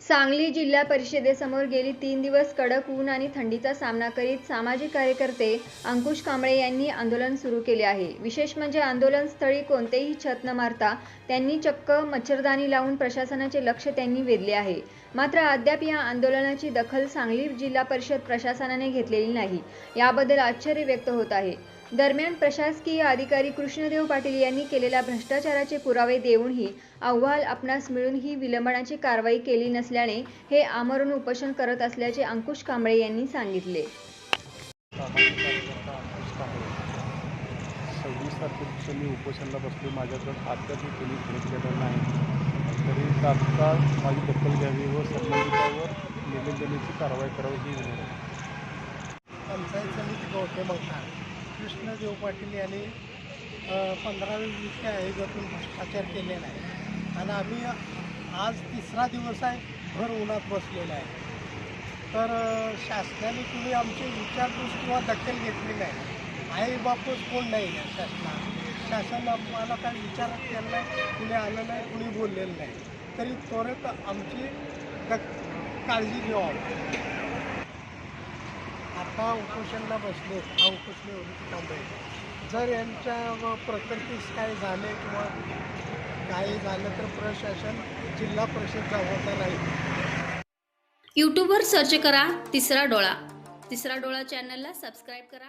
सांगली जिल्हा परिषदेसमोर गेली तीन दिवस कडक ऊन आणि थंडीचा सामना करीत सामाजिक कार्यकर्ते अंकुश कांबळे यांनी आंदोलन सुरू केले आहे. विशेष म्हणजे आंदोलनस्थळी कोणतेही छत न मारता त्यांनी चक्क मच्छरदानी लावून प्रशासनाचे लक्ष त्यांनी वेधले आहे. मात्र अद्याप या आंदोलनाची दखल सांगली जिल्हा परिषद प्रशासनाने घेतलेली नाही. याबद्दल आश्चर्य व्यक्त होत आहे. दरम्यान प्रशासकीय अधिकारी कृष्णदेव पाटील यांनी केलेल्या भ्रष्टाचाराचे पुरावे देऊनही अहवाल आपणास मिळूनही विलंबनाची कारवाई केली नसल्याने हे आमरण उपोषण करत असल्याचे अंकुश कांबळे यांनी सांगितले. सव्वीस तारखेपासून मी उपोषणाला बसलो माझ्याकडं नाही. तरी तात्काळ माझी दखल घ्यावी व संबंधितावर निवेदनाची कारवाई करावी ही विनंती. पंचायत समिती गौतम कृष्णदेव पाटील यांनी पंधराव्या दिवशी आयोगातून भ्रष्टाचार केलेला आहे. आणि आम्ही आज तिसरा दिवस आहे भर उन्हात बसलेला आहे. तर शासनाने तुम्ही आमची विचारपूस किंवा दखल घेतली नाही. आई बापच कोण नाही आहे शासनात. शासन आम्हाला काही विचारत केलं नाही कुणी आलं नाही कुणी बोललेलं नाही. तरी त्वरित आमची दक काळजी घ्यावी. आता उपोषणला बसले हा उपोषण एवढी थांबेल जर यांच्या प्रकृतीस काय झाले किंवा काही झालं तर प्रशासन जिल्हा परिषद जबाबदार राहील यूट्यूबवर सर्च करा तिसरा डोळा. तिसरा डोळा चॅनलला सबस्क्राईब करा.